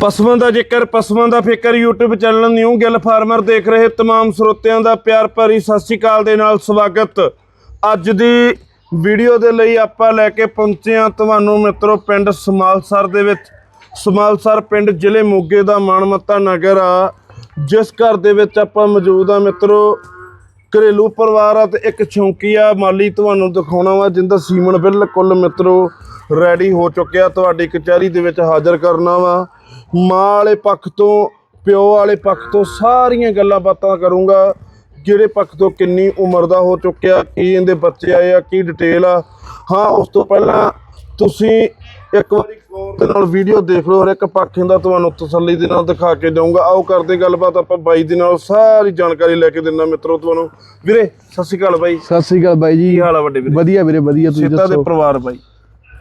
ਪਸ਼ੂਆਂ ਦਾ ਜ਼ਿਕਰ ਪਸ਼ੂਆਂ ਦਾ ਫਿਕਰ YouTube channel new Gill farmer ਦੇਖ ਰਹੇ तमाम ਸਰੋਤਿਆਂ ਦਾ ਪਿਆਰ ਭਰੀ ਸਤਿ ਸ਼੍ਰੀ ਅਕਾਲ ਦੇ ਨਾਲ ਸਵਾਗਤ ਅੱਜ ਦੀ ਵੀਡੀਓ ਦੇ ਲਈ ਆਪਾਂ ਲੈ ਕੇ ਪਹੁੰਚੇ ਹਾਂ ਤੁਹਾਨੂੰ ਮਿੱਤਰੋ ਪਿੰਡ ਸਮਾਲਸਰ ਦੇ ਵਿੱਚ ਸਮਾਲਸਰ ਪਿੰਡ ਜ਼ਿਲ੍ਹੇ ਮੋਗੇ ਦਾ ਮਾਣਮੱਤਾ ਨਗਰ ਆ ਜਿਸ ਘਰ ਦੇ ਵਿੱਚ ਆਪਾਂ ਮੌਜੂਦ ਆ ਮਿੱਤਰੋ ਘਰੇਲੂ ਪਰਿਵਾਰ ਆ ਤੇ ਇੱਕ ਛੌਂਕੀ ਆ ਮਾਲੀ ਤੁਹਾਨੂੰ ਦਿਖਾਉਣਾ ਵਾ ਜਿੰਦਾ ਸੀਮਨ ਬਿਲਕੁਲ ਮਿੱਤਰੋ ਰੈਡੀ ਹੋ ਚੁੱਕਿਆ ਤੁਹਾਡੀ ਕਚਹਿਰੀ ਦੇ ਵਿੱਚ ਹਾਜ਼ਰ ਕਰਨਾ ਵਾ ਮਾਂ ਵਾਲੇ ਪੱਖ ਤੋਂ ਪਿਓ ਵਾਲੇ ਪੱਖ ਤੋਂ ਸਾਰੀਆਂ ਗੱਲਾਂ ਬਾਤਾਂ ਕਰੂੰਗਾ। ਜਿਹੜੇ ਪੱਖ ਤੋਂ ਕਿੰਨੀ ਉਮਰ ਦਾ ਹੋ ਚੁੱਕਿਆ ਕੀ ਇਹਦੇ ਬੱਚੇ ਆਏ ਆ ਕੀ ਡਿਟੇਲ ਆ। ਹਾਂ ਉਸ ਤੋਂ ਪਹਿਲਾਂ ਤੁਸੀਂ ਇੱਕ ਵਾਰੀ ਗੌਰ ਦੇ ਨਾਲ ਵੀਡੀਓ ਦੇਖ ਲਓ ਹਰ ਇੱਕ ਪੱਖ ਦਾ ਤੁਹਾਨੂੰ ਤਸੱਲੀ ਦੇ ਨਾਲ ਦਿਖਾ ਕੇ ਦਊਂਗਾ। ਆਓ ਕਰਦੇ ਗੱਲਬਾਤ ਆਪਾਂ ਬਾਈ ਦੇ ਨਾਲ ਸਾਰੀ ਜਾਣਕਾਰੀ ਲੈ ਕੇ ਦਿੰਦਾ ਮਿੱਤਰੋ ਤੁਹਾਨੂੰ। ਵੀਰੇ ਸਤਿ ਸ਼੍ਰੀ ਅਕਾਲ ਬਾਈ। ਸਤਿ ਸ੍ਰੀ ਅਕਾਲ ਬਾਈ ਜੀ। ਕੀ ਹਾਲ ਆ ਵੱਡੇ ਵੀਰੇ? ਵਧੀਆ ਵੀਰੇ ਵਧੀਆ ਤੁਸੀਂ ਸੇਤਾ ਦੇ ਦੱਸੋ? ਪਰਿਵਾਰ ਬਾਈ।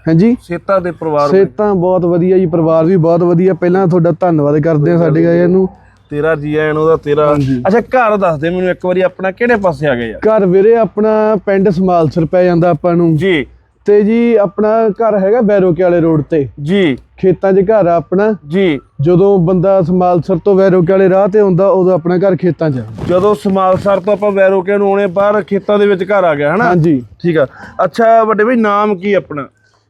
ਹਾਂਜੀ? ਸੇਤਾ ਦੇ ਪਰਿਵਾਰ। ਸਿਹਤਾਂ ਬਹੁਤ ਵਧੀਆ ਜੀ ਪਰਿਵਾਰ ਵੀ ਬਹੁਤ ਵਧੀਆ। ਪਹਿਲਾਂ ਤੁਹਾਡਾ ਧੰਨਵਾਦ ਕਰਦੇ ਹਾਂ ਸਾਡੇ ਗਏ ਨੂੰ। ਤੇਰਾ ਜੀ ਆਇਆਂ ਉਹਦਾ ਤੇਰਾ। ਅੱਛਾ ਘਰ ਦੱਸ ਦੇ ਮੈਨੂੰ ਇੱਕ ਵਾਰੀ ਆਪਣਾ ਕਿਹੜੇ ਪਾਸੇ ਆ ਗਏ ਯਾਰ ਘਰ ਵੀਰੇ ਆਪਣਾ ਪਿੰਡ ਸਮਾਲਸਰ ਪੈ ਜਾਂਦਾ ਆਪਾਂ ਨੂੰ। ਜੀ। ਤੇ ਜੀ ਆਪਣਾ ਘਰ ਹੈਗਾ ਬੈਰੋਕੇ ਵਾਲੇ ਰੋਡ ਤੇ। ਜੀ। ਖੇਤਾਂ 'ਚ ਘਰ ਆ ਆਪਣਾ। ਜੀ। ਜਦੋਂ ਬੰਦਾ ਸਮਾਲਸਰ ਤੋਂ ਬੈਰੋਕੇ ਵਾਲੇ ਰਾਹ ਤੇ ਆਉਂਦਾ ਉਦੋਂ ਆਪਣਾ ਘਰ ਖੇਤਾਂ 'ਚ ਆ। ਜਦੋਂ ਸਮਾਲਸਰ ਤੋਂ ਆਪਾਂ ਵੈਰੋਕੇ ਨੂੰ ਆਉਣੇ ਬਾਹਰ ਖੇਤਾਂ ਦੇ ਵਿੱਚ ਘਰ ਆ ਗਿਆ ਹਨਾ? ਹਾਂਜੀ। ਠੀਕ ਆ। ਅੱਛਾ ਵੱਡੇ ਬਈ ਨਾਮ ਕੀ ਆਪਣਾ?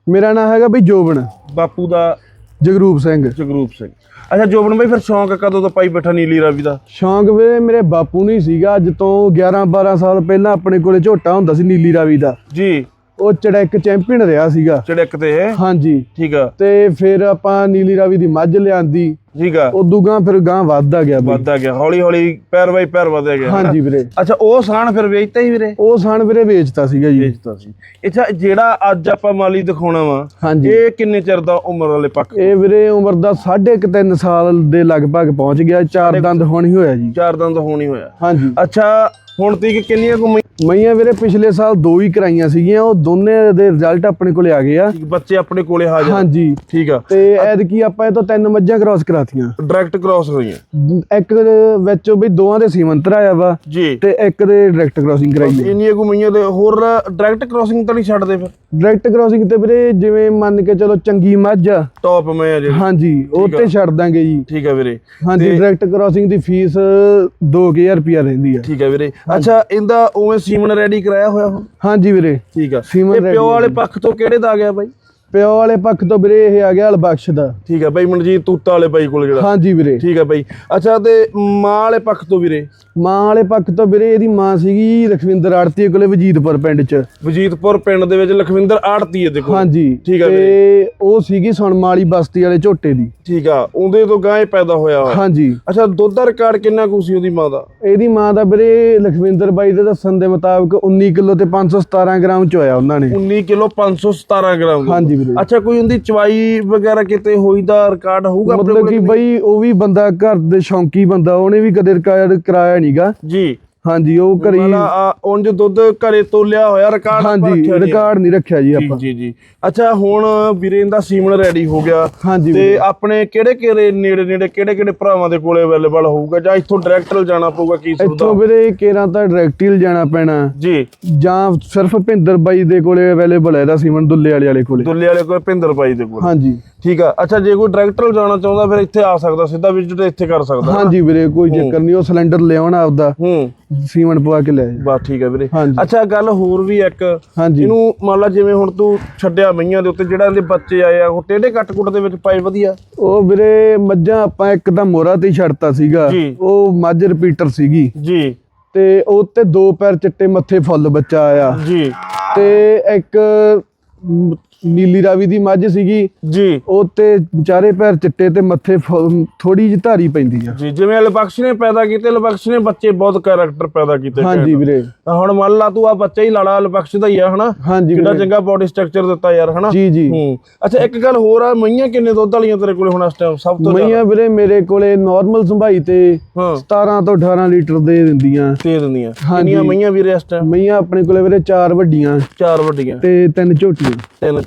ਮੇਰਾ ਨਾਮ ਹੈਗਾ ਬਈ ਜੋਬਨ। ਬਾਪੂ ਦਾ ਜਗਰੂਪ ਸਿੰਘ। ਜਗਰੂਪ ਸਿੰਘ। ਅੱਛਾ ਜੋਬਨ ਬਈ ਫਿਰ ਸ਼ੌਂਕ ਕਦੋਂ ਤੋਂ ਪਾਈ ਬੈਠਾ ਨੀਲੀ ਰਾਵੀ ਦਾ? ਸ਼ੌਂਕ ਵੀਰੇ ਮੇਰੇ ਬਾਪੂ ਨੂੰ ਹੀ ਸੀਗਾ ਅੱਜ ਤੋਂ 11 12 ਸਾਲ ਪਹਿਲਾਂ ਆਪਣੇ ਕੋਲੇ ਝੋਟਾ ਹੁੰਦਾ ਸੀ ਨੀਲੀ ਰਾਵੀ ਦਾ। ਜੀ। ਉਹ ਚੜੈਕ ਚੈਂਪੀਅਨ ਰਿਹਾ ਸੀਗਾ। ਚੜਕ ਤੇ ਇਹ? ਹਾਂਜੀ। ਠੀਕ ਆ। ਤੇ ਫਿਰ ਆਪਾਂ ਨੀਲੀ ਰਾਵੀ ਦੀ ਮੱਝ ਲਿਆਂਦੀ। ਠੀਕ ਆ। ਉਦੋਂ ਗਾਂ ਫਿਰ ਗਾਂ ਵੱਧਦਾ ਗਿਆ ਵੱਧਦਾ ਗਿਆ। ਹੌਲੀ ਹੌਲੀ ਪੈਰ ਬਾਈ ਪੈਰ ਵਧਿਆ ਗਿਆ? ਹਾਂਜੀ ਵੀਰੇ। ਅੱਛਾ ਉਹ ਸਾਨ ਫਿਰ ਵੇਚਤਾ ਹੀ ਵੀਰੇ? ਉਹ ਸਣ ਵੀਰੇ ਵੇਚਤਾ ਸੀਗਾ ਜੀ। ਵੇਚਤਾ ਸੀ। ਅੱਛਾ ਜਿਹੜਾ ਅੱਜ ਆਪਾਂ ਮਾਲੀ ਦਿਖਾਉਣਾ ਵਾ ਹਾਂਜੀ। ਇਹ ਕਿੰਨੇ ਚਿਰ ਦਾ ਉਮਰ ਵਾਲੇ ਪੱਖ ਇਹ ਵੀਰੇ ਉਮਰ ਦਾ 3.5 ਸਾਲ ਦੇ ਲਗਭਗ ਪਹੁੰਚ ਗਿਆ। ਚਾਰ ਦੰਦ ਹੁਣ ਹੋਇਆ ਜੀ। ਚਾਰ ਦੰਦ ਹੋਣੀ ਹੋਇਆ। ਹਾਂਜੀ। ਅੱਛਾ ਹੁਣ ਤੀਕ ਕਿੰਨੀਆਂ ਘੁੰਮੀ ਮਈਆਂ ਵੀਰੇ ਪਿਛਲੇ ਸਾਲ ਦੋ ਹੀ ਕਰਾਈਆਂ ਸੀਗੀਆਂ ਉਹ ਦੋਨੇ ਦੇ ਰਿਜ਼ਲਟ ਆਪਣੇ ਕੋਲੇ ਆ ਗਏ ਆ। ਬੱਚੇ ਆਪਣੇ ਕੋਲੇ ਹਾਜ਼ਰ ਹਾਂਜੀ। ਠੀਕ ਆ। ਤੇ ਐਤਕੀ ਆਪਾਂ ਇਹ ਤੋਂ ਤਿੰਨ ਮੱਝਾਂ ਕ੍ਰਾਸ ਕਰਾਤੀਆਂ। ਡਾਇਰੈਕਟ ਕ੍ਰਾਸ ਹੋਈਆਂ। ਇੱਕ ਦੇ ਵਿੱਚੋਂ ਵੀ ਦੋਵਾਂ ਦੇ ਸੀਮੰਤਰ ਆਇਆ ਵਾ ਜੀ। ਤੇ ਇੱਕ ਦੇ ਡਾਇਰੈਕਟ ਕ੍ਰਾਸਿੰਗ ਕਰਾਈ ਹੈ ਇੰਨੀਆਂ ਘੁੰਮੀਆਂ ਤੇ ਹੋਰ ਡਾਇਰੈਕਟ ਕ੍ਰਾਸਿੰਗ ਤਾਂ ਨਹੀਂ ਛੱਡਦੇ ਫਿਰ? ਡਾਇਰੈਕਟ ਕ੍ਰਾਸਿੰਗ ਤੇ ਵੀਰੇ ਜਿਵੇਂ ਮੰਨ ਕੇ ਚਲੋ ਚੰਗੀ ਮੱਝ ਆ। ਟੌਪ ਮੈਂ ਆ ਜਿਹੜੀ। ਹਾਂਜੀ ਉਹ। ਤੇ ਛੱਡ ਦਾਂਗੇ ਜੀ। ਠੀਕ ਆ ਵੀਰੇ। ਹਾਂਜੀ ਡਾਇਰੈਕਟ ਕ੍ਰਾਸਿੰਗ ਦੀ ਫੀਸ 2000 ਰੁਪਿਆ ਰਹਿੰਦੀ ਆ। ਠੀਕ ਆ ਵੀਰੇ। ਅੱਛਾ ਇਹਦਾ ਉਵੇਂ ਸੀਮਨ ਰੈਡੀ ਕਰਾਇਆ ਹੋਇਆ ਹੁਣ? ਹਾਂਜੀ ਵੀਰੇ। ਠੀਕ ਆ। ਸੀਮਨ ਇਹ ਪਿਓ ਵਾਲੇ ਪੱਖ ਤੋਂ ਕਿਹੜੇ ਦਾ ਆ ਗਿਆ ਬਾਈ? ਪਿਓ ਵਾਲੇ ਪੱਖ ਤੋਂ ਵੀਰੇ ਇਹ ਆ ਗਿਆ ਅਲਬਖਸ਼ ਦਾ। ਠੀਕ ਆ ਬਾਈ ਮਨਜੀਤ ਤੂਤਾ ਵਾਲੇ ਬਾਈ ਕੋਲ ਜਿਹੜਾ। ਹਾਂਜੀ ਵੀਰੇ। ਠੀਕ ਆ ਬਾਈ। ਅੱਛਾ ਤੇ ਮਾਂ ਵਾਲੇ ਪੱਖ ਤੋਂ ਵੀਰੇ? ਮਾਂ ਵਾਲੇ ਪੱਖ ਤੋਂ ਵੀਰੇ ਇਹਦੀ ਮਾਂ ਸੀਗੀ ਲਖਵਿੰਦਰ ਆੜਤੀ ਕੋਲੇ ਵਜੀਦਪੁਰ ਪਿੰਡ 'ਚ। ਵਜੀਦਪੁਰ ਪਿੰਡ ਦੇ ਵਿੱਚ ਲਖਵਿੰਦਰ ਆੜਤੀ ਹੈ ਦੇਖੋ ਹਾਂਜੀ ਠੀਕ ਆ ਤੇ ਉਹ ਸੀਗੀ ਸੁਣਮਾ ਵਾਲੀ ਬਸਤੀ ਵਾਲੇ ਝੋਟੇ ਦੀ। ਠੀਕ ਆ ਉਹਦੇ ਤੋਂ ਗਾਂ ਇਹ ਪੈਦਾ ਹੋਇਆ ਹਾਂਜੀ। ਅੱਛਾ ਦੁੱਧ ਦਾ ਰਿਕਾਰਡ ਕਿੰਨਾ ਕੁ ਸੀ ਉਹਦੀ ਮਾਂ ਦਾ? ਇਹਦੀ ਮਾਂ ਦਾ ਵੀਰੇ ਲਖਵਿੰਦਰ ਬਾਈ ਦੇ ਦੱਸਣ ਦੇ ਮੁਤਾਬਕ 19 ਕਿਲੋ ਤੇ 517 ਗ੍ਰਾਮ ਚ ਹੋਇਆ ਉਹਨਾਂ ਨੇ। 19 ਕਿਲੋ 517 ਗ੍ਰਾਮ। ਹਾਂਜੀ ਵੀਰੇ। ਅੱਛਾ ਕੋਈ ਉਹਦੀ ਚਵਾਈ ਵਗੈਰਾ ਕਿਤੇ ਹੋਈ ਦਾ ਰਿਕਾਰਡ ਹੋਊਗਾ ਮਤਲਬ ਕਿ ਬਈ ਉਹ ਵੀ ਬੰਦਾ ਘਰ ਦੇ ਸ਼ੌਂਕੀ ਬੰਦਾ ਉਹਨੇ ਵੀ ਕਦੇ ਰਿਕਾਰਡ ਕਰਾਇਆ ਨਹੀਂਗਾ ਜੀ ਹਾਂਜੀ ਉਹ ਘਰੀ ਮਤਲਬ ਆ ਉਂਝ ਦੁੱਧ ਘਰੇ ਤੋਲਿਆ ਹੋਇਆ ਰਿਕਾਰਡ ਹਾਂਜੀ ਰਿਕਾਰਡ ਨਹੀਂ ਰੱਖਿਆ ਜੀ ਜੀ ਆਪਾਂ। ਜੀ ਜੀ। ਅੱਛਾ ਹੁਣ ਵੀਰੇਨ ਦਾ ਸੀਮਨ ਰੈਡੀ ਹੋ ਗਿਆ। ਹਾਂਜੀ ਤੇ ਆਪਣੇ ਕਿਹੜੇ ਕਿਹੜੇ ਨੇੜੇ ਨੇੜੇ ਕਿਹੜੇ ਕਿਹੜੇ ਭਰਾਵਾਂ ਦੇ ਕੋਲੇ ਅਵੇਲੇਬਲ ਹੋਊਗਾ? ਜਾਂ ਇੱਥੋਂ ਡਾਇਰੈਕਟ ਜਾਣਾ ਪਊਗਾ ਕੀ ਇੱਥੋਂ ਸੁਵਿਧਾ ਵੀਰੇ ਕੇਰਾਂ ਤਾਂ ਡਾਇਰੈਕਟਿਲ ਜਾਣਾ ਪੈਣਾ। ਜੀ। ਜਾਂ ਸਿਰਫ ਭਿੰਦਰ ਬਾਈ ਦੇ ਕੋਲੇ ਅਵੇਲੇਬਲ ਹੈ ਇਹਦਾ ਸੀਮਨ ਦੁੱਲੇ ਵਾਲੇ ਵਾਲੇ ਕੋਲੇ। ਦੁੱਲੇ ਵਾਲੇ ਕੋਲ ਭਿੰਦਰ ਬਾਈ ਦੇ ਕੋਲ। ਹਾਂਜੀ। ਠੀਕ ਆ। ਅੱਛਾ ਜੇ ਕੋਈ ਡਾਇਰੈਕਟਰ ਜਾਣਾ ਚਾਹੁੰਦਾ ਫਿਰ ਇੱਥੇ ਆ ਸਕਦਾ ਸਿੱਧਾ ਵਿਜ਼ਿਟ ਇੱਥੇ ਕਰ ਸਕਦਾ। ਹਾਂਜੀ ਵੀਰੇ ਕੋਈ ਚੱਕਰ ਨਹੀਂ ਉਹ ਸਿਲੰਡਰ ਲਿਆਉਣਾ ਆਪਦਾ। ਹੂੰ। ਸੀਮਨ ਪਵਾ ਕੇ ਲੈ ਜਾ। ਬਸ ਠੀਕ ਹੈ ਵੀਰੇ। ਹਾਂਜੀ। ਅੱਛਾ ਗੱਲ ਹੋਰ ਵੀ ਇੱਕ। ਹਾਂਜੀ। ਇਹਨੂੰ ਮੰਨ ਲਾ ਜਿਵੇਂ ਹੁਣ ਤੂੰ ਛੱਡਿਆ ਮਈਆਂ ਦੇ ਉੱਤੇ ਜਿਹੜਾ ਇਹਦੇ ਬੱਚੇ ਆਏ ਆ ਉਹ ਟੇਢੇ ਕੱਟ ਕੁੱਟ ਦੇ ਵਿੱਚ ਪਾਏ ਵਧੀਆ? ਉਹ ਵੀਰੇ ਮੱਝਾਂ ਆਪਾਂ ਇੱਕ ਤਾਂ ਮੋਰਾ ਤੇ ਹੀ ਛੱਡਤਾ ਸੀਗਾ। ਜੀ। ਉਹ ਮੱਝ ਰਿਪੀਟਰ ਸੀਗੀ। ਜੀ। ਤੇ ਉਹ ਤੇ ਦੋ ਪੈਰ ਚਿੱਟੇ ਮੱਥੇ ਫੁੱਲ ਬੱਚਾ ਆਇਆ। ਜੀ। ਤੇ ਇੱਕ ਮ, ਨੀਲੀ ਰਾਵੀ ਦੀ ਮੱਝ ਸੀਗੀ। ਜੀ। ਉਹ ਤੇ ਚਾਰੇ ਪੈਰ ਚਿੱਟੇ ਤੇ ਮੱਥੇ ਥੋੜੀ ਜਿਹੀ ਧਾਰੀ ਪੈਂਦੀ ਆ। ਜੀ ਜਿਵੇਂ ਅਲਬਖਸ਼ ਨੇ ਪੈਦਾ ਕੀਤੇ ਅਲਬਖਸ਼ ਨੇ ਬੱਚੇ ਬਹੁਤ ਕੈਰੈਕਟਰ ਪੈਦਾ ਕੀਤੇ ਹਾਂਜੀ ਵੀਰੇ। ਹੁਣ ਮੰਨ ਲਾ ਤੂੰ ਆ ਬੱਚਾ ਹੀ ਲਾਲਾ ਅਲਬਖਸ਼ ਦਾ ਹੀ ਆ ਹਨਾ? ਹਾਂਜੀ ਕਿੰਨਾ ਚੰਗਾ ਬਾਡੀ ਸਟਰਕਚਰ ਦਿੱਤਾ ਯਾਰ ਹਨਾ? ਜੀ ਜੀ। ਹੂੰ। ਅੱਛਾ ਇੱਕ ਗੱਲ ਹੋਰ ਆ ਮਈਆਂ ਕਿੰਨੇ ਦੁੱਧ ਵਾਲੀਆਂ ਤੇਰੇ ਕੋਲੇ ਹੁਣ ਇਸ ਟਾਈਮ ਸਭ ਤੋਂ ਮਈਆਂ ਵੀਰੇ ਮੇਰੇ ਕੋਲੇ ਨਾਰਮਲ ਸੰਭਾਈ ਤੇ ਹਾਂ। 17 ਤੋਂ 18 ਲੀਟਰ ਦੇ ਦਿੰਦੀਆਂ। ਦੇ ਦਿੰਦੀਆਂ। ਕਿੰਨੀਆਂ ਮਈਆਂ ਵੀਰੇ ਇਸ ਟਾਈਮ ਮਈਆਂ ਆਪਣੇ ਕੋਲੇ ਵੀਰੇ ਚਾਰ ਵੱਡੀਆਂ। ਚਾਰ ਵੱਡੀਆਂ। ਤੇ ਤਿੰਨ ਝੋਟੀਆਂ। ਤਿੰਨ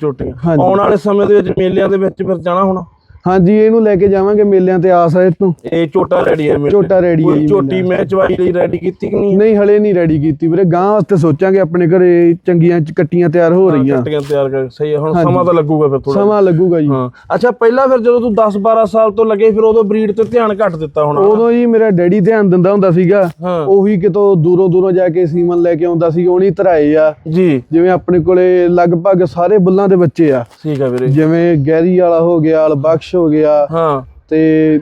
ਹਾਂਜੀ। ਆਉਣ ਵਾਲੇ ਸਮੇਂ ਦੇ ਵਿੱਚ ਮੇਲਿਆਂ ਦੇ ਵਿੱਚ ਫਿਰ ਜਾਣਾ ਹੁਣ ਹਾਂਜੀ ਇਹਨੂੰ ਲੈ ਕੇ ਜਾਵਾਂਗੇ ਮੇਲਿਆਂ ਤੇ ਆਸ ਹੈ ਇਤੋਂ ਇਹ ਝੋਟਾ ਰੈਡੀ ਹੈ ਮੇਰੇ ਝੋਟਾ ready ਹੈ ਝੋਟੀ ਮੈਂ ਚਵਾਈ ਲਈ ਰੈਡੀ ਕੀਤੀ ਕਿ ਨਹੀਂ? ਨਹੀਂ ਹਲੇ ਨਹੀਂ ਰੈਡੀ ਕੀਤੀ ਵੀਰੇ ਗਾਂ ਵਾਸਤੇ ਸੋਚਾਂਗੇ ਆਪਣੇ ਘਰੇ ਚੰਗੀਆਂ ਕੱਟੀਆਂ ਤਿਆਰ ਹੋ ਰਹੀਆਂ। ਕੱਟੀਆਂ ਤਿਆਰ ਕਰ ਸਹੀ ਹੁਣ ਸਮਾਂ ਤਾਂ ਲੱਗੂਗਾ ਫਿਰ ਥੋੜਾ ਸਮਾਂ ਲੱਗੂਗਾ ਜੀ। ਹਾਂ ਅੱਛਾ ਪਹਿਲਾਂ ਫਿਰ ਜਦੋਂ ਤੂੰ 10 12 ਸਾਲ ਤੋਂ ਲੱਗੇ ਫਿਰ ਉਦੋਂ ਬਰੀਡ ਤੇ ਧਿਆਨ ਘੱਟ ਦਿੱਤਾ ਹੋਣਾ। ਉਦੋਂ ਜੀ ਮੇਰਾ ਡੈਡੀ ਧਿਆਨ ਦਿੰਦਾ ਹੁੰਦਾ ਸੀਗਾ। ਉਹੀ ਕਿਤੋਂ ਦੂਰੋਂ ਦੂਰੋਂ ਜਾ ਕੇ ਸੀਮਨ ਲੈ ਕੇ ਆਉਂਦਾ ਸੀ ਉਹਨੀ ਧਰਾਏ ਆ। ਜੀ। ਜਿਵੇਂ ਆਪਣੇ ਕੋਲੇ ਲਗਭਗ ਸਾਰੇ ਬੁੱਲਾਂ ਦੇ ਬੱਚੇ ਆ। ਠੀਕ ਹੈ ਵੀਰੇ। ਜਿਵੇਂ ਗੈਰੀ ਵਾਲਾ ਹੋ ਗਿਆ ਅਲਬਖਸ਼ ਹੋ ਗਿਆ। ਹਾਂ। ਤੇ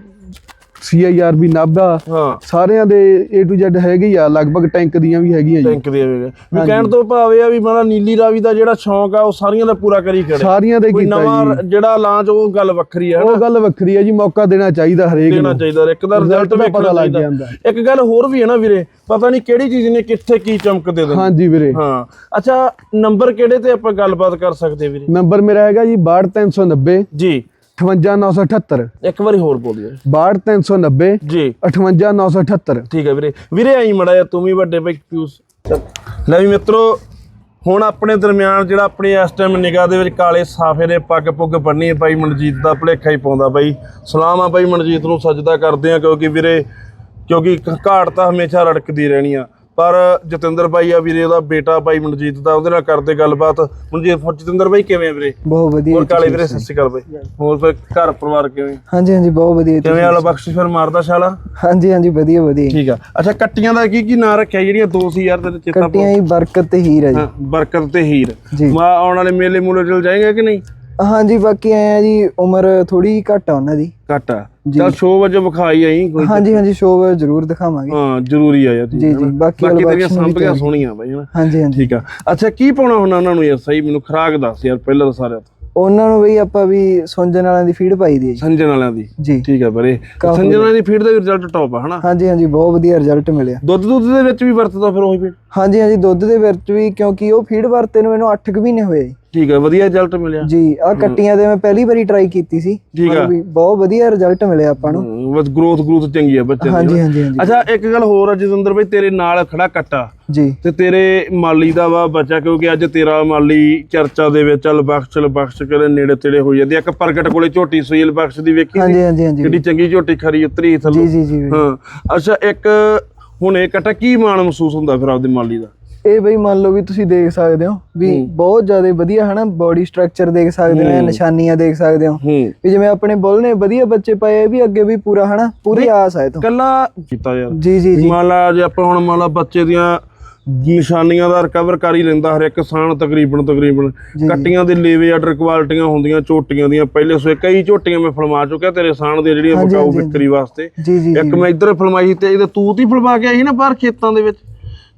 ਸੀਆਈਆਰਬੀ ਨਾਭਾ। ਹਾਂ। ਸਾਰਿਆਂ ਦੇ A to Z ਹੈਗੇ ਹੀ ਆ ਲਗਭਗ ਟੈਂਕ ਦੀਆਂ ਵੀ ਹੈਗੀਆਂ ਜੀ ਟੈਂਕ ਦੇ ਵੇਗਾ ਵੀ ਕਹਿਣ ਤੋਂ ਭਾਵ ਇਹ ਆ ਵੀ ਮਾੜਾ ਨੀਲੀ ਰਾਵੀ ਦਾ ਜਿਹੜਾ ਸ਼ੌਂਕ ਆ ਉਹ ਸਾਰੀਆਂ ਦਾ ਪੂਰਾ ਕਰੀ ਖੜੇ। ਸਾਰੀਆਂ ਦੇ ਕੀਤਾ ਨਵਾਂ ਜੀ। ਜਿਹੜਾ ਲਾਂਚ ਉਹ ਗੱਲ ਵੱਖਰੀ ਹੈ ਉਹ ਗੱਲ ਵੱਖਰੀ ਹੈ ਜੀ ਮੌਕਾ ਦੇਣਾ ਚਾਹੀਦਾ ਹਰੇਕ ਦੇਣਾ ਨੂੰ। ਚਾਹੀਦਾ ਇੱਕ ਦਾ ਰਿਜ਼ਲਟ ਵੇਖਣਾ ਪਤਾ ਲੱਗ ਜਾਂਦਾ। ਇੱਕ ਗੱਲ ਹੋਰ ਵੀ ਹੈ ਨਾ ਵੀਰੇ ਪਤਾ ਨਹੀਂ ਕਿਹੜੀ ਚੀਜ਼ ਨੇ ਕਿੱਥੇ ਕੀ ਚਮਕ ਦੇ ਦੇਣੀ। ਹਾਂਜੀ ਵੀਰੇ। ਹਾਂ। ਅੱਛਾ ਨੰਬਰ ਕਿਹੜੇ ਤੇ ਆਪਾਂ ਗੱਲਬਾਤ ਕਰ ਸਕਦੇ ਵੀਰੇ? ਨੰਬਰ ਮੇਰਾ ਹੈਗਾ ਜੀ 62390 ਜੀ। 58978 ਇੱਕ ਵਾਰੀ ਹੋਰ ਬੋਲਿਓ 62390 ਜੀ। 58978 ਠੀਕ ਹੈ ਵੀਰੇ ਵੀਰੇ ਆਈ ਮੜਾ ਜਾ ਤੂੰ ਵੀ ਵੱਡੇ ਭਾਈ ਪਿਊਸ ਲੈ ਵੀ ਮਿੱਤਰੋ ਹੁਣ ਆਪਣੇ ਦਰਮਿਆਨ ਜਿਹੜਾ ਆਪਣੀ ਇਸ ਟਾਈਮ ਨਿਗਾਹ ਦੇ ਵਿੱਚ ਕਾਲੇ ਸਾਫੇ ਦੇ ਪੱਗ ਪੁੱਗ ਬੰਨੀ ਹੈ ਭਾਈ ਮਨਜੀਤ ਦਾ ਭਲੇਖਾ ਹੀ ਪਾਉਂਦਾ ਬਾਈ ਸਲਾਮ ਆ ਭਾਈ ਮਨਜੀਤ ਨੂੰ ਸਜਦਾ ਕਰਦੇ ਆ ਕਿਉਂਕਿ ਵੀਰੇ ਕਿਉਂਕਿ ਘਾਟ ਤਾਂ ਹਮੇਸ਼ਾ ਰੜਕਦੀ ਰਹਿਣੀ ਆ। ਪਰ ਜਤਿੰਦਰ ਭਾਈ ਆ ਵੀਰੇ ਉਹਦਾ ਬੇਟਾ ਭਾਈ ਮਨਜੀਤ ਦਾ ਉਹਦੇ ਨਾਲ ਕਰਦੇ ਗੱਲਬਾਤ। ਮਨਜੀਤ ਜਤਿੰਦਰ ਭਾਈ ਕਿਵੇਂ ਆ ਵੀਰੇ? ਬਹੁਤ ਵਧੀਆ ਹੋਰ ਕਾਲੇ ਵੀਰੇ ਸਤਿ ਸ਼੍ਰੀ ਅਕਾਲ ਭਾਈ ਹੋਰ ਫਿਰ ਘਰ ਪਰਿਵਾਰ ਕਿਵੇਂ? ਹਾਂਜੀ ਹਾਂਜੀ ਬਹੁਤ ਵਧੀਆ। ਕਿਵੇਂ ਵਾਲਾ ਬਖਸ਼ ਫਿਰ ਮਾਰਦਾ ਸ਼ਾਲਾ ਹਾਂਜੀ ਹਾਂਜੀ ਵਧੀਆ ਵਧੀਆ। ਠੀਕ ਆ। ਅੱਛਾ ਕੱਟੀਆਂ ਦਾ ਕੀ ਕੀ ਨਾਂ ਰੱਖਿਆ? ਜਿਹੜੀਆਂ ਦੋ ਸੀ ਯਾਰ ਤੇਰੇ ਚੇਤਾ ਕੱਟੀਆਂ ਹੀ ਬਰਕਤ ਤੇ ਹੀਰ ਜੀ। ਬਰਕਤ ਤੇ ਹੀਰ। ਮਾ ਆਉਣ ਵਾਲੇ ਮੇਲੇ ਮੂਲੇ ਚਲ ਜਾਏਗਾ ਕਿ ਨਹੀਂ? ਹਾਂਜੀ ਬਾਕੀ ਐ ਆ ਜੀ ਉਮਰ ਥੋੜੀ ਘੱਟ ਆ ਉਹਨਾਂ ਦੀ। ਘੱਟ ਆ। ਚਲ ਸ਼ੋਅ ਵਜੇ ਵਿਖਾਈ ਆਈ ਕੋਈ ਹਾਂਜੀ ਹਾਂਜੀ ਸ਼ੋਅ ਜ਼ਰੂਰ ਦਿਖਾਵਾਂਗੇ। ਹਾਂ ਜ਼ਰੂਰੀ ਆ ਯਾਰ ਜੀ, ਜੀ, ਬਾਕੀ ਬਾਕੀ ਤੇਰੀਆਂ ਨੂੰ ਵੀ ਸੰਭੀਆਂ ਸੋਹਣੀਆਂ ਬਾਈ ਹਨਾ? ਹਾਂਜੀ ਹਾਂਜੀ। ਠੀਕ ਆ। ਅੱਛਾ ਕੀ ਪਾਉਣਾ ਹੁਣ ਉਹਨਾਂ ਨੂੰ ਯਾਰ? ਸਹੀ ਮੈਨੂੰ ਖਰਾਕ ਦੱਸ ਯਾਰ ਪਹਿਲਾਂ ਤਾਂ ਸਾਰਿਆਂ ਤੋਂ। ਉਹਨਾਂ ਨੂੰ ਬਈ ਆਪਾਂ ਵੀ ਸੁੰਜਣ ਵਾਲਿਆਂ ਦੀ ਫੀਡ ਪਾਈ ਦੀ ਹੈ ਜੀ। ਸੰਜਨ ਵਾਲਿਆਂ ਦੀ? ਜੀ। ਠੀਕ ਆ ਵੀਰੇ। ਸੰਜਨ ਵਾਲਿਆਂ ਦੀ ਫੀਡ ਦਾ ਵੀ ਰਿਜ਼ਲਟ ਟੌਪ ਆ ਹਨਾ? ਹਾਂਜੀ ਹਾਂਜੀ ਬਹੁਤ ਵਧੀਆ ਰਿਜ਼ਲਟ ਮਿਲਿਆ। ਦੁੱਧ ਦੁੱਧ ਦੇ ਵਿੱਚ ਵੀ ਵਰਤਦਾ ਫਿਰ ਉਹੀ ਫੀਡ ਹਾਂਜੀ ਹਾਂਜੀ ਦੁੱਧ ਦੇ ਵਿੱਚ ਵੀ ਕਿਉਂਕਿ ਉਹ ਫੀਡ ਵਰਤੇ ਨੂੰ ਮੈਨੂੰ 8 ਕੁ ਮਹੀਨੇ ਹੋਏ ਜੀ। ਠੀਕ ਆ ਵਧੀਆ ਰਿਜ਼ਲਟ ਮਿਲਿਆ। ਜੀ ਆ ਕੱਟੀਆਂ ਤੇ ਮੈਂ ਪਹਿਲੀ ਵਾਰੀ ਟਰਾਈ ਕੀਤੀ ਸੀ ਠੀਕ ਆ। ਬਹੁਤ ਵਧੀਆ ਰਿਜ਼ਲਟ ਮਿਲਿਆ ਆਪਾਂ ਨੂੰ। ਬਸ ਗਰੋਥ ਗਰੋਥ ਚੰਗੀ ਆ ਬੱਚੇ ਦੀ। ਹਾਂਜੀ? ਹਾਂਜੀ ਹਾਂਜੀ। ਅੱਛਾ ਇੱਕ ਗੱਲ ਹੋਰ ਆ ਜਤਿੰਦਰ ਭਾਈ ਤੇਰੇ ਨਾਲ ਖੜਾ ਕੱਟਾ। ਜੀ। ਤੇ ਤੇਰੇ ਮਾਲੀ ਦਾ ਵਾ ਬੱਚਾ ਕਿਉਂਕਿ ਅੱਜ ਤੇਰਾ ਮਾਲੀ ਚਰਚਾ ਦੇ ਵਿੱਚ ਚਲ ਬਖਸ਼ ਚਲ ਬਖਸ਼ ਕਰੇ ਨੇੜੇ ਤੇੜੇ ਹੋ ਜਾਂਦੀ। ਇੱਕ ਪ੍ਰਗਟ ਕੋਲੇ ਝੋਟੀ ਸੋਈਲ ਬਖਸ਼ ਦੀ ਵੇਖੀ? ਹਾਂਜੀ ਹਾਂਜੀ ਹਾਂਜੀ। ਕਿੱਡੀ ਚੰਗੀ ਝੋਟੀ ਖਰੀ ਉਤਰੀ ਥੱਲੋਂ। ਜੀ ਜੀ ਜੀ ਬਈ। ਹਾਂ। ਅੱਛਾ ਇੱਕ ਹੁਣ ਇਹ ਕਟਾ ਕੀ ਮਾਣ ਮਹਿਸੂਸ ਹੁੰਦਾ ਫਿਰ ਆਪਦੇ ਮਾਲੀ ਦਾ? ਇਹ ਬਈ ਮੰਨ ਲਓ ਵੀ ਤੁਸੀਂ ਦੇਖ ਸਕਦੇ ਹੋ ਵੀ ਬਹੁਤ ਜ਼ਿਆਦਾ ਵਧੀਆ ਹਨਾ ਬਾਡੀ ਸਟਰਕਚਰ ਦੇਖ ਸਕਦੇ ਹੋ। ਨਿਸ਼ਾਨੀਆਂ ਦੇਖ ਸਕਦੇ ਹੋ। ਵੀ ਜਿਵੇਂ ਆਪਣੇ ਬੁੱਲ ਨੇ ਵਧੀਆ ਬੱਚੇ ਪਾਏ ਵੀ ਅੱਗੇ ਵੀ ਪੂਰਾ ਹਨਾ ਪੂਰੀ ਆਸ ਹੈ ਤੋਂ। ਕੱਲਾ ਕੀਤਾ ਯਾਰ। ਜੀ ਜੀ ਜੀ। ਮੰਨ ਲਾ ਜੇ ਆਪਾਂ ਹੁਣ ਮੰਨ ਲਾ ਬੱਚੇ ਦੀਆਂ ਨਿਸ਼ਾਨੀਆਂ ਦਾ ਰਿਕਵਰ ਕਰ ਹੀ ਲੈਂਦਾ ਹਰ ਇੱਕ ਸਾਨ ਤਕਰੀਬਨ। ਤਕਰੀਬਨ ਕੱਟੀਆਂ ਦੇ ਲੇਵੇ ਆਰਡਰ ਕੁਆਲਟੀਆਂ ਹੁੰਦੀਆਂ ਝੋਟੀਆਂ ਦੀਆਂ। ਪਹਿਲੇ ਸੋਏ ਕਈ ਝੋਟੀਆਂ ਮੈਂ ਫਲਮਾ ਚੁੱਕਿਆ ਤੇਰੇ ਸਾਨ ਦੀਆਂ ਜਿਹੜੀਆਂ ਬਕਾਊ ਵਿਕਰੀ ਵਾਸਤੇ। ਇੱਕ ਮੈਂ ਇੱਧਰ ਫਲਮਾਈ ਤੇ ਇਹਦੇ ਤੂਤ ਹੀ ਫਲਮਾ ਕੇ ਆਈ ਸੀ ਨਾ ਬਾਹਰ ਖੇਤਾਂ ਦੇ ਵਿੱਚ।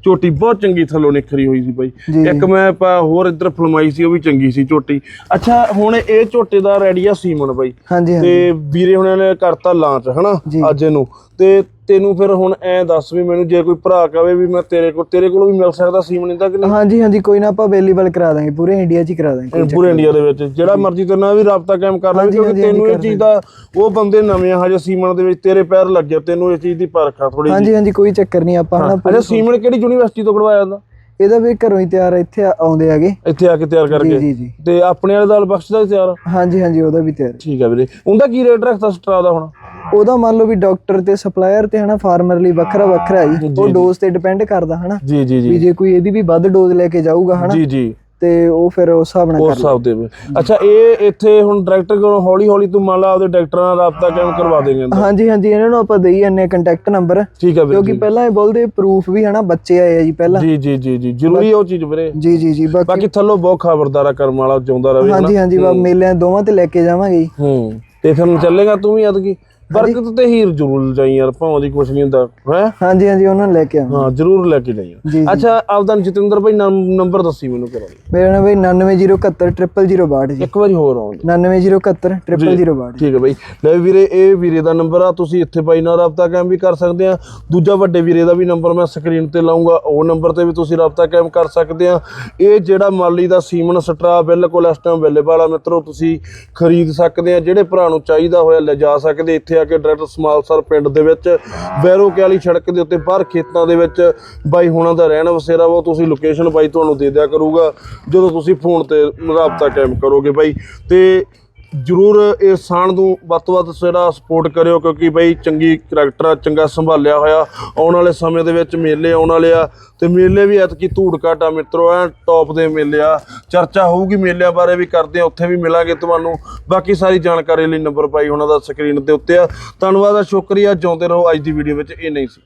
ਝੋਟੀ ਬਹੁਤ ਚੰਗੀ ਥੱਲੋਂ ਨਿਖਰੀ ਹੋਈ ਸੀ ਬਾਈ। ਇੱਕ ਮੈਂ ਹੋਰ ਇੱਧਰ ਫਲਮਾਈ ਸੀ ਉਹ ਵੀ ਚੰਗੀ ਸੀ ਝੋਟੀ। ਅੱਛਾ ਹੁਣ ਇਹ ਝੋਟੇ ਦਾ ਰੈਡੀ ਆ ਸੀਮਨ ਬਾਈ। ਤੇ ਵੀਰੇ ਹੁਣਾਂ ਨੇ ਕਰਤਾ ਲਾਂਚ ਹਨਾ। ਅੱਜ ਇਹਨੂੰ। ਤੇ ਤੈਨੂੰ ਫਿਰ ਹੁਣ ਐ ਦੱਸ ਵੀ ਮੈਨੂੰ ਜੇ ਕੋਈ ਭਰਾ ਕਵੇ ਵੀ ਮੈਂ ਤੇਰੇ ਕੋਲ ਤੇਰੇ ਕੋਲੋਂ ਵੀ ਮਿਲ ਸਕਦਾ ਸੀਮਨ ਦਾ ਕਿ ਨਹੀਂ? ਹਾਂਜੀ ਹਾਂਜੀ ਕੋਈ ਨਾ ਆਪਾਂ ਅਵੇਲੇਬਲ ਕਰਾ ਦਾਂਗੇ ਪੂਰੇ ਇੰਡੀਆ 'ਚ ਹੀ ਕਰਾ ਦਾਂਗੇ ਪੂਰੇ ਇੰਡੀਆ ਦੇ ਵਿੱਚ ਜਿਹੜਾ ਮਰਜ਼ੀ ਤੇਰੇ ਨਾਲ ਵੀ ਰਾਬਤਾ ਕਾਇਮ ਕਰ ਲੈ ਕਿਉਂਕਿ ਤੈਨੂੰ ਇਹ ਚੀਜ਼ ਦਾ ਉਹ ਬੰਦੇ ਨਵੇਂ ਆ ਹਜੇ ਸੀਮਨ ਦੇ ਵਿੱਚ ਤੇਰੇ ਪੈਰ ਲੱਗੇ ਤੈਨੂੰ ਇਹ ਚੀਜ਼ ਦੀ ਪਰਖ ਆ ਥੋੜੀ ਹਾਂਜੀ ਹਾਂਜੀ ਕੋਈ ਚੱਕਰ ਨਹੀਂ ਆਪਾਂ ਹਨਾ ਅੱਛਾ ਸੀਮਨ ਕਿਹੜੀ ਯੂਨੀਵਰਸਿਟੀ ਤੋਂ ਕਢਵਾਇਆ ਜਾਂਦਾ? ਇਹਦਾ ਵੀ ਘਰੋਂ ਹੀ ਤਿਆਰ ਇੱਥੇ ਆਉਂਦੇ ਆਗੇ ਇੱਥੇ ਆ ਕੇ ਤਿਆਰ ਜੀ ਕਰਕੇ? ਜੀ ਜੀ। ਤੇ ਆਪਣੇ ਵਾਲੇ ਦਾਲ ਬਖਸ਼ ਦਾ ਵੀ ਤਿਆਰ? ਹਾਂਜੀ ਹਾਂਜੀ ਉਹਦਾ ਵੀ ਤਿਆਰ ਹੈ। ਠੀਕ ਆ ਵੀਰੇ। ਉਹਦਾ ਕੀ ਰੇਟ ਰੱਖਦਾ ਸਟਰਾ ਦਾ ਹੁਣ? ਉਹਦਾ ਮੰਨ ਲਓ ਵੀ ਡਾਕਟਰ ਤੇ ਸਪਲਾਇਰ ਤੇ ਹਨਾ ਫਾਰਮਰ ਲਈ ਵੱਖਰਾ ਵੱਖਰਾ ਹੈ ਜੀ। ਉਹ ਡੋਜ਼ ਤੇ ਡਿਪੈਂਡ ਕਰਦਾ ਹਨਾ। ਜੀ ਜੀ ਵੀ ਜੇ ਕੋਈ ਇਹਦੀ ਵੀ ਵੱਧ ਡੋਜ਼ ਲੈ ਕੇ ਜਾਊਗਾ ਹਨਾ। ਜੀ ਜੀ। ਤੇ ਉਹ ਫਿਰ ਉਸ ਹਿਸਾਬ ਨਾਲ ਉਸ ਕਰ ਹਿਸਾਬ ਦੇ ਵਿੱਚ। ਅੱਛਾ ਇਹ ਇੱਥੇ ਹੁਣ ਡਾਇਰੈਕਟਰ ਕੋਲੋਂ ਹੌਲੀ ਹੌਲੀ ਤੂੰ ਮੰਨ ਲਾ ਆਪਦੇ ਡਾਕਟਰਾਂ ਨਾਲ ਰਾਬਤਾ ਕਾਇਮ ਕਰਵਾ ਦੇਂਗੇ। ਹਾਂਜੀ ਹਾਂਜੀ ਇਹਨਾਂ ਨੂੰ ਆਪਾਂ ਦੇਈ ਜੰਨੇ ਕੰਟੈਕਟ ਨੰਬਰ ਠੀਕ ਵੀਰੇ ਕਿਉਂਕਿ ਪਹਿਲਾਂ ਇਹ ਬੋਲਦੇ ਪ੍ਰੂਫ ਵੀ ਹਨਾ ਬੱਚੇ ਆਏ ਆ ਜੀ ਪਹਿਲਾਂ। ਜੀ ਜੀ ਜੀ ਜੀ ਜ਼ਰੂਰੀ ਉਹ ਚੀਜ਼ ਵੀਰੇ। ਜੀ ਜੀ ਜੀ ਬਾਕੀ ਬਾਕੀ ਥੱਲੋਂ ਬਹੁਤ ਖਬਰਦਾਰਾ ਕਰਮ ਵਾਲਾ ਜਿਉਂਦਾ ਰਵੇ ਹਨਾ। ਹਾਂਜੀ ਹਾਂਜੀ ਬਾ ਮੇਲਿਆਂ ਦੋਵਾਂ ਤੇ ਲੈ ਕੇ ਜਾਵਾਂਗੇ ਜੀ। ਹੂੰ। ਤੇ ਫਿਰ ਚੱਲੇਗਾ ਤੂੰ ਵੀ ਅਦਕੀ ਬਰਕਤ ਤੇ ਹੀਰ ਜ਼ਰੂਰ ਜਾਈ ਯਾਰ ਭਾਵੇਂ ਦੀ ਕੁਛ ਨਹੀਂ ਹੁੰਦਾ ਹੈ? ਹਾਂਜੀ ਹਾਂਜੀ ਉਹਨਾਂ ਨੂੰ ਲੈ ਕੇ ਆਵਾਂ ਹਾਂ ਜ਼ਰੂਰ ਲੈ ਕੇ ਜਾਈ। ਅੱਛਾ ਆਪਦਾ ਜਤਿੰਦਰ ਭਾਈ ਨੰਬਰ ਦੱਸੀ ਮੈਨੂੰ ਕਰਾ ਮੇਰਾ ਬਈ 9907000062 ਜੀ। ਇੱਕ ਵਾਰੀ ਹੋਰ ਆਉਂ 9907000062 ਠੀਕ ਹੈ ਬਾਈ। ਲੈ ਵੀਰੇ ਇਹ ਵੀਰੇ ਦਾ ਨੰਬਰ ਆ ਤੁਸੀਂ ਇੱਥੇ ਬਾਈ ਨਾਲ ਰਾਬਤਾ ਕਾਇਮ ਵੀ ਕਰ ਸਕਦੇ ਆ। ਦੂਜਾ ਵੱਡੇ ਵੀਰੇ ਦਾ ਵੀ ਨੰਬਰ ਮੈਂ ਸਕਰੀਨ ਤੇ ਲਾਉਂਗਾ ਉਹ ਨੰਬਰ ਤੇ ਵੀ ਤੁਸੀਂ ਰਾਬਤਾ ਕਾਇਮ ਕਰ ਸਕਦੇ ਆ। ਇਹ ਜਿਹੜਾ ਮਾਲੀ ਦਾ ਸੀਮਨ ਸਟਰਾ ਬਿਲਕੁਲ ਇਸ ਟਾਈਮ ਅਵੇਲੇਬਲ ਆ ਮਿੱਤਰੋ ਤੁਸੀਂ ਖਰੀਦ ਸਕਦੇ ਆ ਜਿਹੜੇ ਭਰਾ ਨੂੰ ਚਾਹੀਦਾ ਹੋਇਆ ਲੈ ਜਾ ਸਕਦੇ ਇੱਥੇ ਆ ਕੇ ਡਾਇਰੈਕਟ ਸਮਾਲਸਰ ਪਿੰਡ ਦੇ ਵਿੱਚ ਬੈਰੋ ਕੇ ਵਾਲੀ ਸੜਕ ਦੇ ਉੱਤੇ ਬਾਹਰ ਖੇਤਾਂ ਦੇ ਵਿੱਚ ਬਾਈ ਹੁਣਾਂ ਦਾ ਰਹਿਣ ਵਸੇਰਾ ਵਾ। ਉਹ ਤੁਸੀਂ ਲੋਕੇਸ਼ਨ ਬਾਈ ਤੁਹਾਨੂੰ ਦੇ ਦਿਆ ਕਰੂਗਾ। ਜਦੋਂ ਤੁਸੀਂ ਫੋਨ ਤੇ ਰਾਬਤਾ ਕਾਇਮ ਕਰੋਗੇ ਬਾਈ। ਤੇ ਜਰੂਰ ਇਹ ਸਾਣ ਨੂੰ ਵੱਧ ਤੋਂ ਵੱਧ ਜਿਹੜਾ ਸਪੋਰਟ ਕਰਿਓ ਕਿਉਂਕਿ ਬਈ ਚੰਗੀ ਕਰੈਕਟਰ ਆ, ਚੰਗਾ ਸੰਭਾਲਿਆ ਹੋਇਆ। ਆਉਣ ਵਾਲੇ ਸਮੇਂ ਦੇ ਵਿੱਚ ਮੇਲੇ ਆਉਣ ਵਾਲੇ ਆ ਤੇ ਮੇਲੇ ਵੀ ਐਤਕੀ ਧੂੜ ਘਾਟਾ ਮਿੱਤਰੋ ਐ ਟੌਪ ਦੇ ਮੇਲੇ ਆ। ਚਰਚਾ ਹੋਊਗੀ ਮੇਲਿਆਂ ਬਾਰੇ ਵੀ ਕਰਦੇ ਆ, ਉੱਥੇ ਵੀ ਮਿਲਾਂਗੇ ਤੁਹਾਨੂੰ। ਬਾਕੀ ਸਾਰੀ ਜਾਣਕਾਰੀ ਲਈ ਨੰਬਰ ਪਾਈ ਉਹਨਾਂ ਦਾ ਸਕਰੀਨ ਦੇ ਉੱਤੇ ਆ। ਧੰਨਵਾਦ ਆ, ਸ਼ੁਕਰੀਆ, ਜਿਉਂਦੇ ਰਹੋ। ਅੱਜ ਦੀ ਵੀਡੀਓ ਵਿੱਚ ਇਹ ਨਹੀਂ ਸੀ।